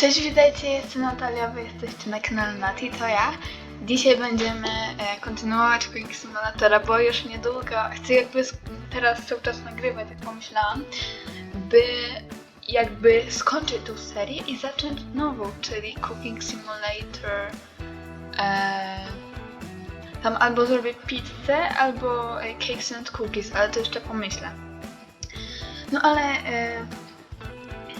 Cześć, witajcie, jestem Natalia, wy jesteście na kanale Nati, to ja. Dzisiaj będziemy e, kontynuować Quick Simulatora, bo już niedługo chcę jakby teraz cały czas nagrywać, jak pomyślałam, by jakby skończyć tą serię i zacząć nową, czyli Cooking Simulator. E, tam albo zrobię pizzę, albo e, Cakes and Cookies, ale to jeszcze pomyślę. No ale... E,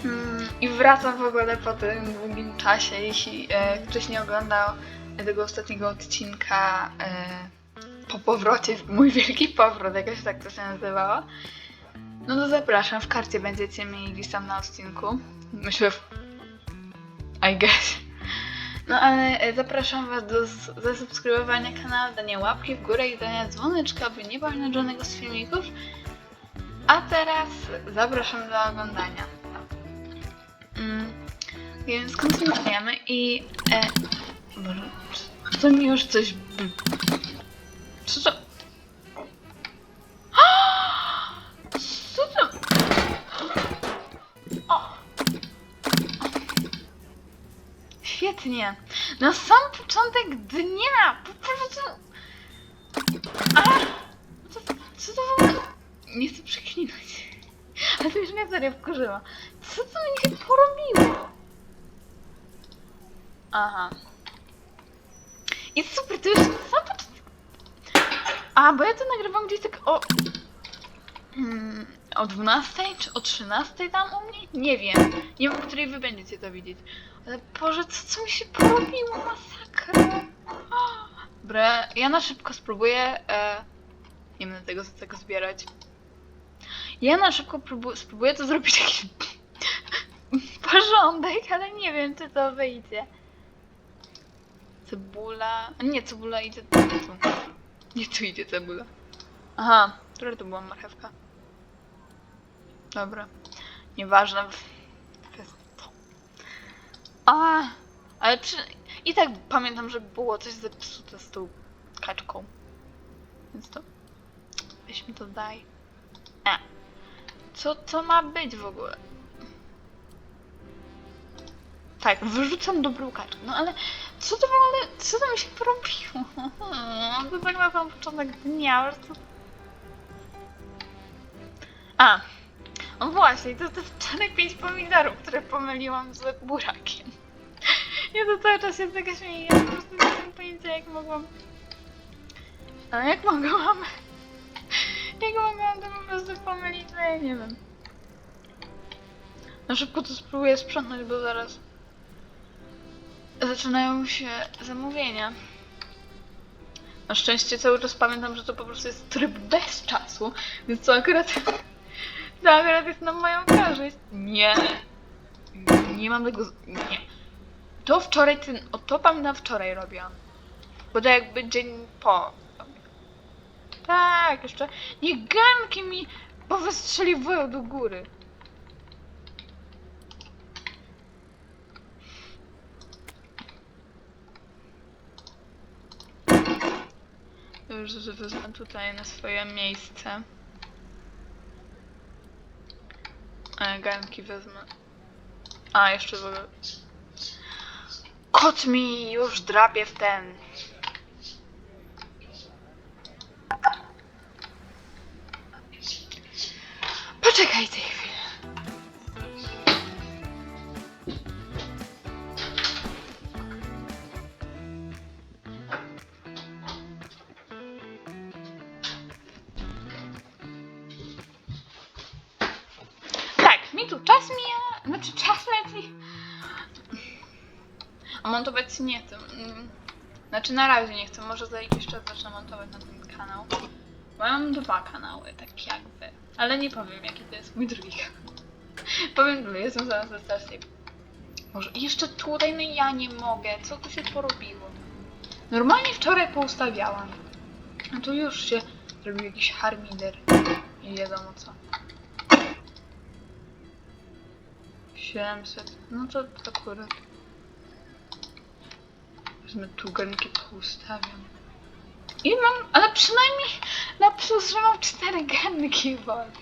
Mm, I wracam w ogóle po tym długim czasie. Jeśli e, ktoś nie oglądał tego ostatniego odcinka e, po powrocie, mój wielki powrót, jakoś tak to się nazywało, no to zapraszam. W karcie będziecie mieli listę na odcinku. Myślę. I guess. No ale e, zapraszam Was do zasubskrybowania kanału, dania łapki w górę i dania dzwoneczka, by nie pominąć żadnego z filmików. A teraz zapraszam do oglądania. Mm, więc kontynuujemy i... E, Boże, to mi już coś... Co to... Co to... O! Świetnie. Na sam początek dnia! Po prostu... A! Co, co to w ogóle... Nie chcę przeklinać. Ale to już mnie serio wkurzyło. Co mi się porobiło? Aha. I super, to sam początek... A, bo ja to nagrywam gdzieś tak o... Hmm, o 12 czy o 13 tam u mnie? Nie wiem. Nie wiem, o której wy będziecie to widzieć. Ale Boże, co, co mi się porobiło? Masakra. Dobra, ja na szybko spróbuję... E... Nie będę tego, tego zbierać. Ja na szybko próbu- spróbuję to zrobić jakiś porządek, ale nie wiem, czy to wyjdzie. Cebula... Nie, cebula idzie tu. Nie tu idzie cebula. Aha, która to była marchewka? Dobra. Nieważne. A, ale przy... I tak pamiętam, że było coś zepsute z tą kaczką. Więc to... Weź mi to daj. A. Co to ma być w ogóle? Tak, wyrzucam dobrą kaczkę. No ale co to w ogóle, co to mi się porobiło? To tak na sam początek dnia, po prostu... A, no właśnie, to te wczoraj pięć pomidorów, które pomyliłam z burakiem. Ja to cały czas się tego śmieję, ja po prostu nie mam pojęcia jak mogłam... A jak mogłam... Jak mogłam to po prostu pomylić, no ja nie wiem. Na szybko to spróbuję sprzątnąć, bo zaraz zaczynają się zamówienia. Na szczęście cały czas pamiętam, że to po prostu jest tryb bez czasu, więc to akurat, to akurat jest na moją korzyść. Nie. Nie mam tego... Nie. To wczoraj, ten, o to pamiętam wczoraj robiłam. Bo to jakby dzień po. Tak, jeszcze. Nie ganki mi powystrzeliwują do góry. Już wezmę tutaj na swoje miejsce. A ganki wezmę. A, jeszcze w ogóle. Kot mi już drapie w ten. Poczekajcie chwilę. Znaczy na razie nie chcę, może za jakiś czas zacznę montować na ten kanał. Bo ja mam dwa kanały, tak jakby. Ale nie powiem jaki to jest mój drugi kanał. powiem tyle, jestem zaraz ze stacji. Może jeszcze tutaj, no ja nie mogę. Co tu się porobiło? Normalnie wczoraj poustawiałam. A tu już się zrobił jakiś harmider. Nie wiadomo co. 700. No to akurat. Wezmę tu garnki poustawiam. I mam, ale przynajmniej na plus, że mam cztery garnki wody.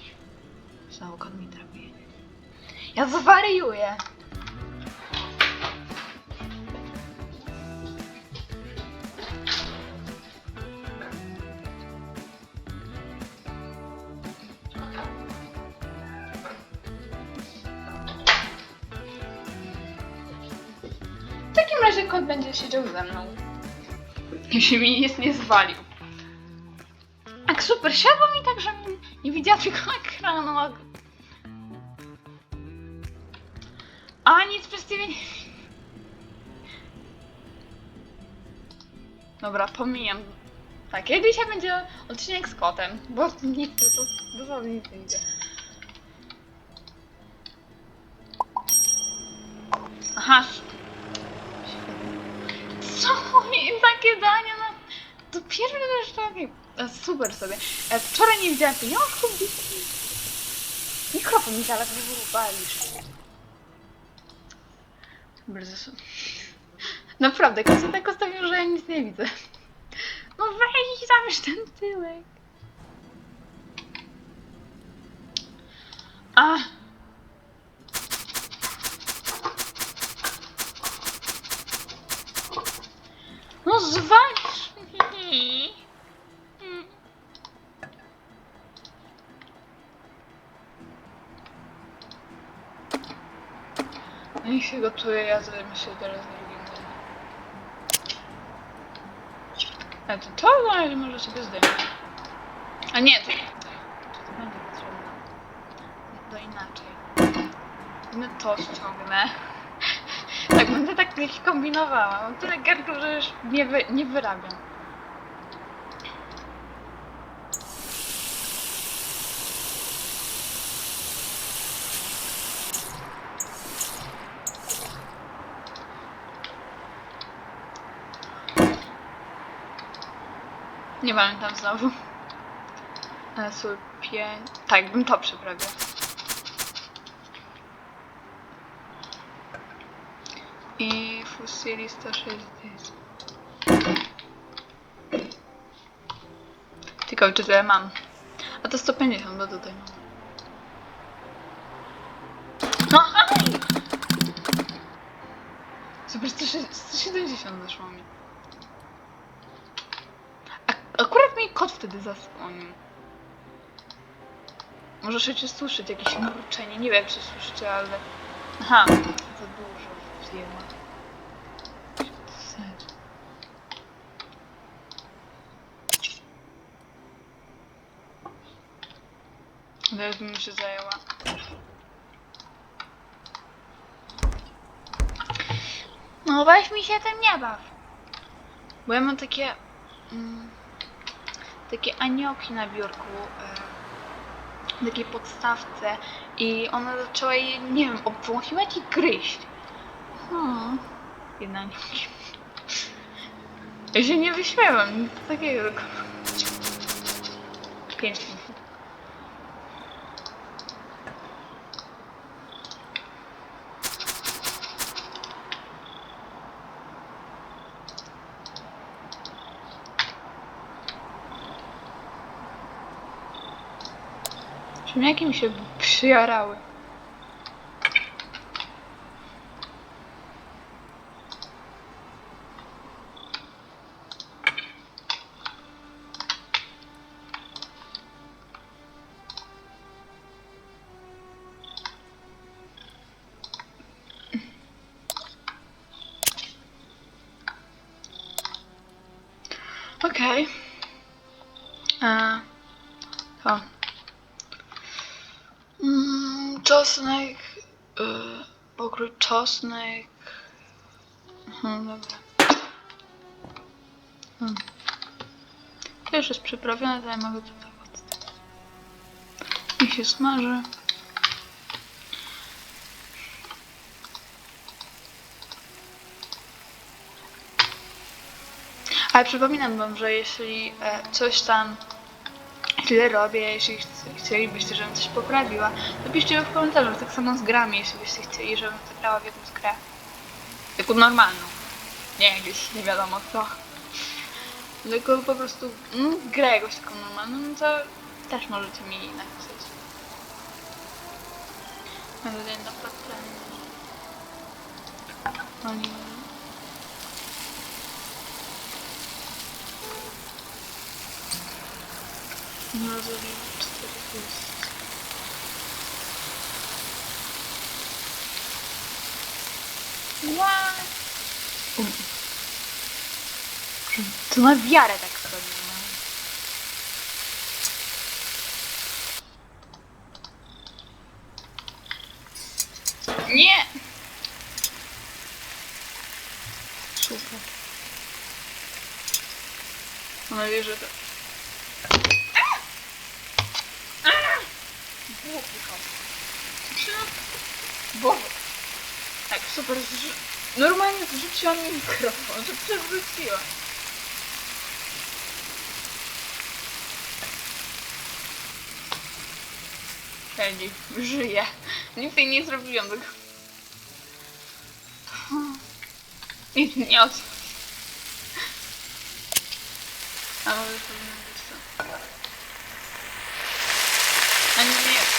Znowu kot mi drapie. Ja zwariuję. Siedział ze mną. Jeśli mi nic nie zwalił. Tak super, siadło mi tak, że nie widziała tylko ekranu. a- A nic przez ciebie nie... Dobra, pomijam. Tak, dzisiaj będzie odcinek z kotem, bo nic to, nic nie idzie. Aha. Co? I takie dania na... To pierwszy też taki... e, Super sobie. E, Wczoraj nie widziałam pieniążków. Mikrofon mi zaraz wywalisz. Bardzo su- Naprawdę, Kosia tak ustawił, że ja nic nie widzę. No weź i zamierz ten tyłek. A. No zwalisz mi. No i się gotuje, ja zajmę się teraz drugim daniem. A to to no, może sobie zdjąć. A nie, to, to, to będzie potrzebne. To inaczej. No to ściągnę. Tak, gdzieś kombinowała. Mam tyle garnków, że już nie, wy, nie wyrabiam. Nie pamiętam znowu. Sól pięć. Tak, bym to przyprawiał. I Fusilli 160. Tylko czy ja mam? A to 150, bo tutaj mam. No! Super, 170 wyszło mi. Akurat mi kot wtedy zasłonił. Może się słyszeć jakieś mruczenie. Nie wiem, czy słyszycie, ale... Aha, za dużo zjema. Teraz bym się zajęła. No weź mi się tym nie baw. Bo ja mam takie... Mm, takie aniołki na biurku. E, takiej podstawce i ona zaczęła je, nie wiem, obwąchiwać i gryźć. Hmm. Jedna aniołki. Ja się nie wyśmiewam, nic takiego. tylko- Pięć minut. Mi się przyjarały. Czosnek. Mhm, dobra. Hmm. To już jest przyprawione, to ja mogę. Niech się smaży. Ale przypominam wam, że jeśli e, coś tam źle robię, jeśli chc- chcielibyście, żebym coś poprawiła, to piszcie w komentarzach, tak samo z grami, jeśli byście chcieli, żebym zagrała w jakąś grę. Taką normalną. Nie jakieś nie wiadomo co. Tylko po prostu mm, grę jakąś taką normalną, no to też możecie mi napisać. Mam tutaj na. Oliwę. No, zrobimy What? Um. To na wiarę tak. No. Nie! Super. Mam nadzieję, że to... Głupi kot. Boże. Tak, super. Zrzu... Normalnie zrzuciła mi mikrofon, że przewróciła. Siedzi, żyje. Nic jej nie zrobiłam tego. Nic nie od... A może powinno być to. A nie, nie jest.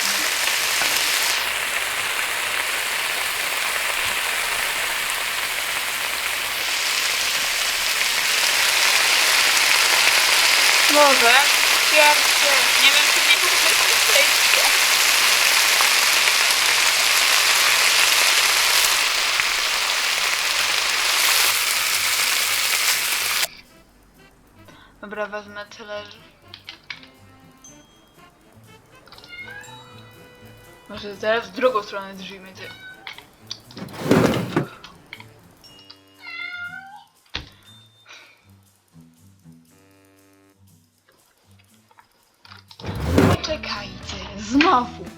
Nie. Może. Pierwszy. Nie wiem, czy nie będzie przejście. Dobra, wezmę tyle. że- Może zaraz w drugą stronę drzwi będzie. Poczekajcie, znowu.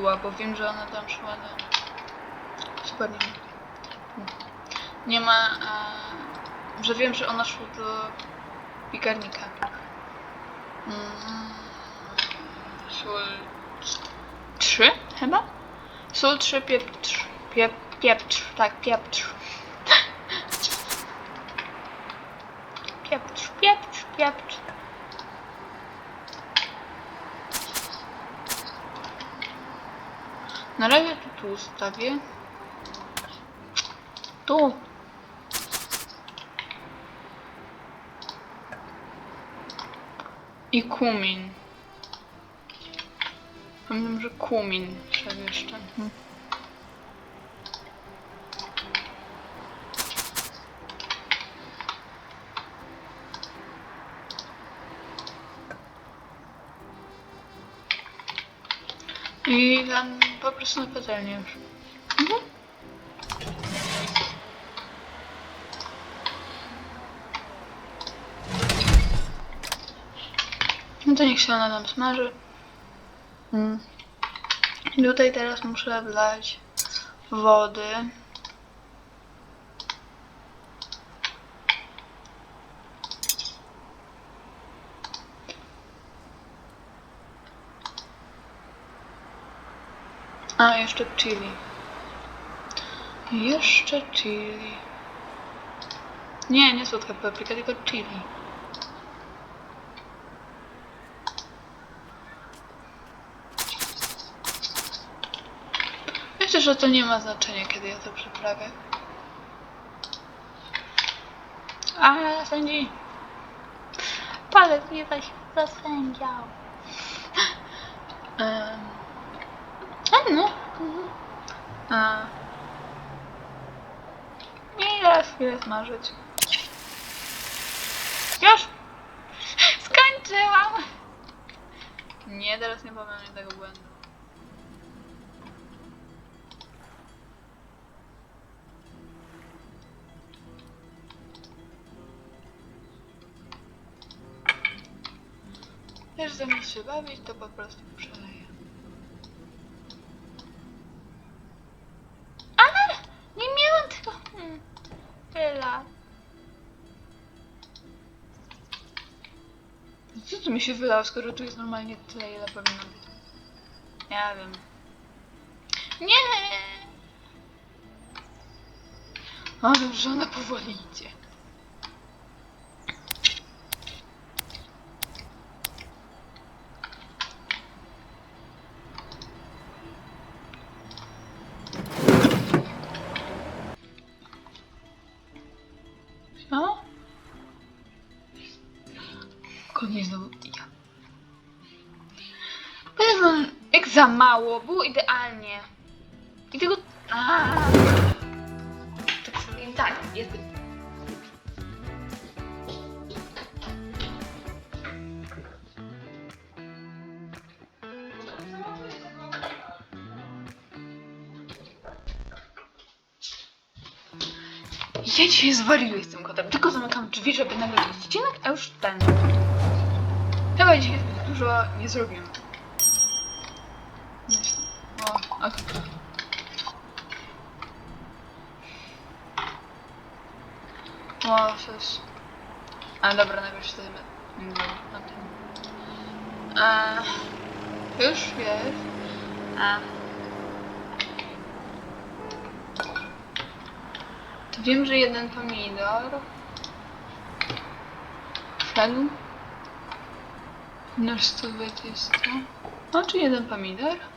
Bo wiem, że ona tam szła. Super, nie ma. Nie ma... Że wiem, że ona szła do piekarnika. Mm. Sól... Trzy chyba? Sól, trzy, pieprz. Piep, pieprz, tak, pieprz. Pieprz, pieprz, pieprz. Na razie tu, tu ustawię. Tu. I kumin. Pamiętam, że kumin trzeba jeszcze. Mhm. I tam po prostu na patelnię już. Mhm. No to niech się ona tam smaży. Mm. Tutaj teraz muszę wlać wody. A, jeszcze chili. Jeszcze chili. Nie, nie słodka papryka, tylko chili. Myślę, że to nie ma znaczenia, kiedy ja to przyprawię. A, sędzi. Palec mi zaś zasędział. Um. No. A. I teraz chwilę smażyć. Już! Skończyłam! Nie, teraz nie popełnię tego błędu. Wiesz, zamiast się bawić, to po prostu przeleję. Ale nie miałam tego. Hmm. Tyle. Co tu mi się wylało, skoro tu jest normalnie tyle, ile powinno być? Ja wiem. Nie! Ale żona powoli idzie. Za mało, było idealnie. I tego... Tak, tak, jest... Ja dzisiaj zwariuję z tym kotem. Tylko zamykam drzwi, żeby nagrać odcinek, a już ten. Chyba dzisiaj dużo nie zrobimy. O, okej. O, coś. A dobra, najpierw się zajmę na tym. A, już jest. A. To wiem, że jeden pomidor. Wszedł. Na 120. No, czy jeden pomidor?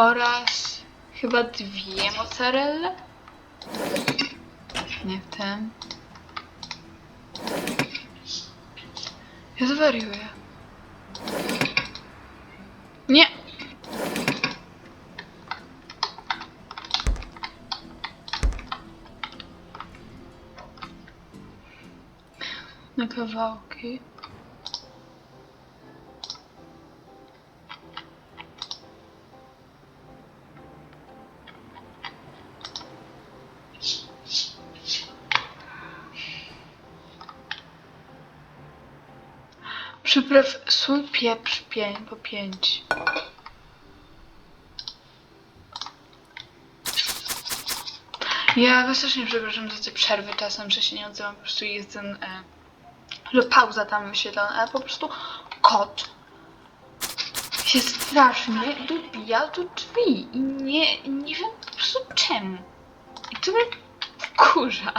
Oraz chyba dwie mozzarelle. Nie w ten. Ja zwariuję. Nie! Na kawałki. Przypraw sól, pieprz, pień po pięć. Ja was też nie przepraszam za te przerwy czasem, że się nie odzywam, po prostu jest ten, e, że pauza tam wyświetlona, ale po prostu kot się strasznie dobija do drzwi i nie, nie wiem po prostu czemu. I to mnie wkurza.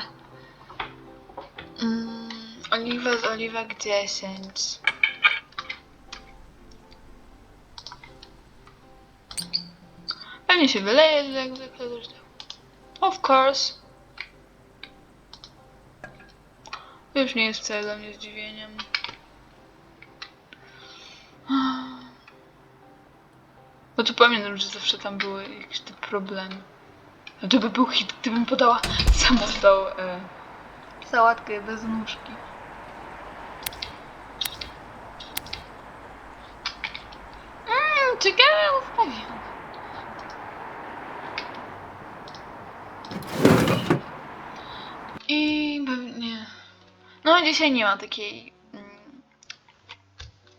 Mm, oliwa z oliwek 10. Pewnie się wyleje jak zwykle zresztą. Of course. Już nie jest wcale dla mnie zdziwieniem. Bo tu pamiętam, że zawsze tam były jakieś te problemy. No to by był hit, gdybym podała samą tą e, sałatkę bez nóżki. Mmm, ciekawe ustawione. I pewnie. No, dzisiaj nie ma takiej. mm,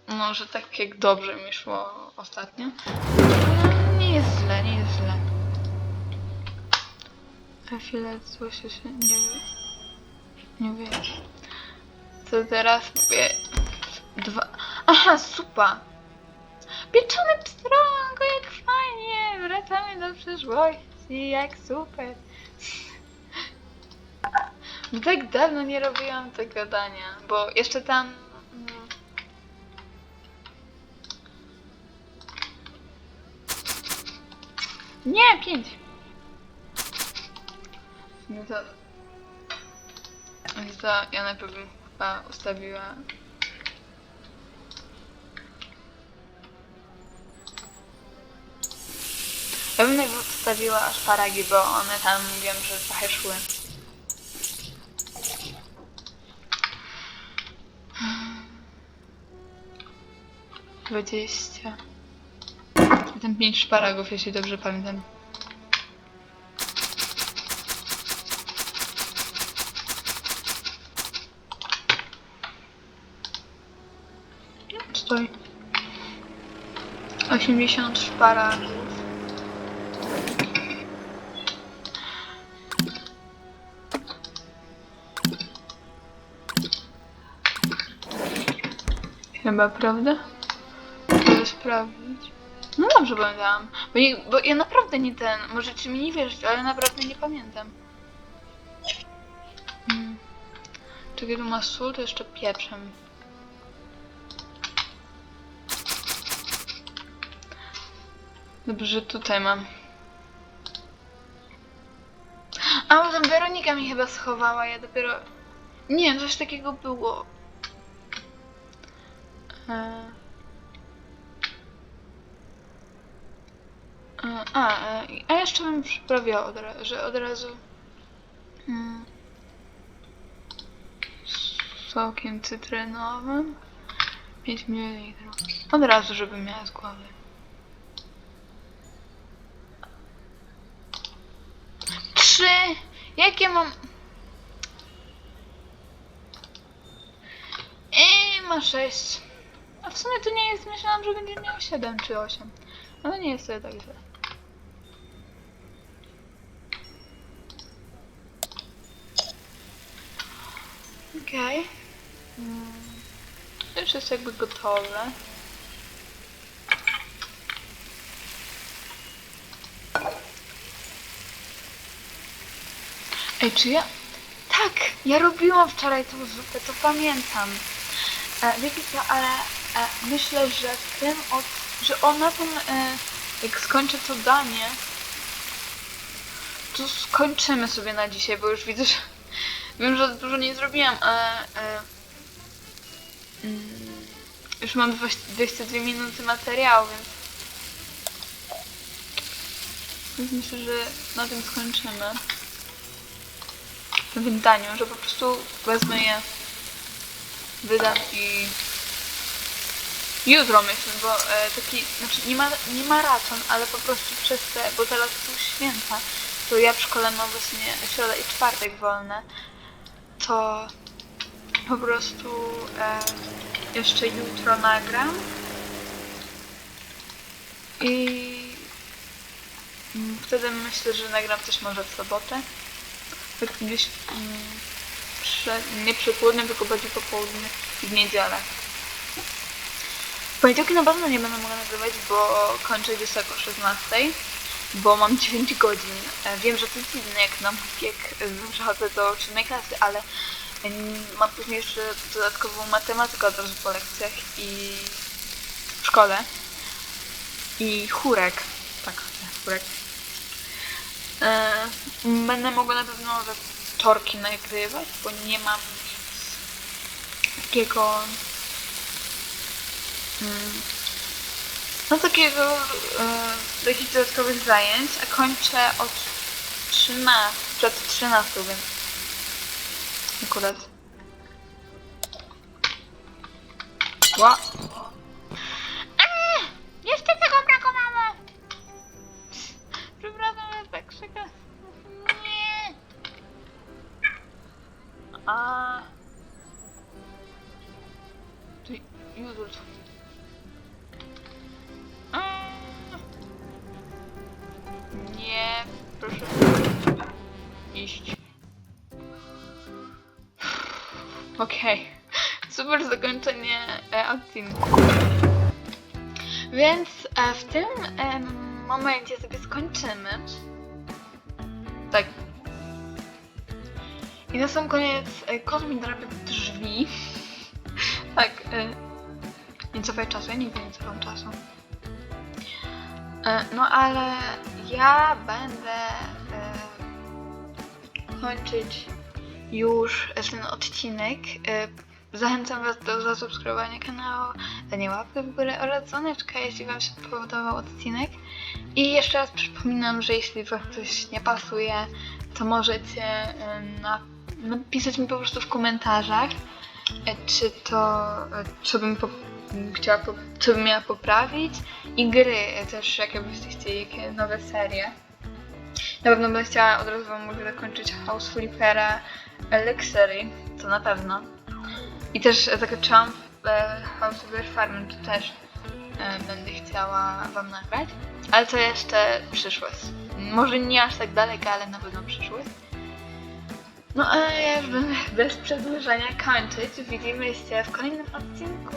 No, że tak jak dobrze mi szło ostatnio. No, nie jest źle, nie jest źle. A filet złosia się nie wie. Nie wie. Co teraz? Dwa. Aha, supa! Pieczony pstrąg, jak fajnie! Wracamy do przyszłości, jak super! Tak dawno nie robiłam tego dania, bo jeszcze tam. mm, Nie, pięć. No to. No to ja najpierw bym chyba ustawiła. Ja bym najpierw ustawiła szparagi, bo one tam wiem, że trochę szły. Dwadzieścia. Ten pięć szparagów, jeśli dobrze pamiętam. Stoi. Osiemdziesiąt szparagów. Chyba, prawda? Sprawdzić. No dobrze pamiętałam. Bo, nie, bo ja naprawdę nie ten. Możecie mi nie wierzyć, ale naprawdę nie pamiętam. Hmm. Czekaj, tu ma sól, to jeszcze pieczem. Dobrze, tutaj mam. A, bo tam Weronika mi chyba schowała, ja dopiero... Nie, coś takiego było. E... A, e, a jeszcze bym przyprawiała, od że od razu mm, sokiem cytrynowym 5 ml. Od razu, żebym miała z głowy. Trzy! Jakie mam... I ma sześć. A w sumie to nie jest, myślałam, że będzie miał 7 czy 8. Ale nie jest to tak źle. Okej. Mm. To już jest jakby gotowe. Ej, czy ja... Tak, ja robiłam wczoraj tą zupę, to pamiętam. E, wiecie co, ale e, myślę, że w tym od... że ona tym, e, jak skończę to danie, to skończymy sobie na dzisiaj, bo już widzę, że wiem, że dużo nie zrobiłam, a e, mm, już mam 20 22 minuty materiału, więc myślę, że na tym skończymy. W tym daniu, że po prostu wezmę je, wydam i jutro myślę, bo e, taki, znaczy nie, ma, nie maraton, ale po prostu przez te, bo teraz są święta, to ja w szkole mam właśnie środa i czwartek wolne, to po prostu e, jeszcze jutro nagram i mm, wtedy myślę, że nagram też może w sobotę. Tak gdzieś mm, nie przed południem, tylko bardziej po południu i w niedzielę. Poniedziałki na pewno nie będę mogła nagrywać, bo kończę gdzieś tak o 16, bo mam 9 godzin. E, Wiem, że to jest dziwne, jak na jak e, przechodzę do 7 klasy, ale em, mam później jeszcze dodatkową matematykę od razu po lekcjach i w szkole. I chórek. Tak, chórek. E, Będę mogła na pewno we wtorki nagrywać, bo nie mam nic takiego no takiego e, jakichś dodatkowych zajęć, a kończę od 13, przed 13, więc akurat. Ła! Eee, Jeszcze tego brakowało! Przepraszam, że tak krzykam. Nie! A. Ty, Józef. Proszę iść. Okej. Super zakończenie e, odcinku. Więc e, w tym momencie sobie skończymy. Tak. I na sam koniec e, kot mi drapie drzwi. tak. E, nie cofaj czasu, ja nigdy nie cofam czasu. E, no ale ja będę e, kończyć już ten odcinek. E, Zachęcam Was do zasubskrybowania kanału, dania łapy w górę oraz dzwoneczka, jeśli Wam się podobał odcinek. I jeszcze raz przypominam, że jeśli Wam coś nie pasuje, to możecie e, na, napisać mi po prostu w komentarzach, e, czy to, e, co bym po, chciała, co bym miała poprawić i gry też, jakie byście chcieli, jakie nowe serie. Na pewno bym chciała od razu Wam mogę zakończyć House Flippera Elixery, to na pewno. I też zakończyłam e, House Flipper Farm, to też e, będę chciała Wam nagrać. Ale to jeszcze przyszłość. Może nie aż tak daleka, ale na pewno przyszłość. No a ja już będę bez przedłużania kończyć. Widzimy się w kolejnym odcinku.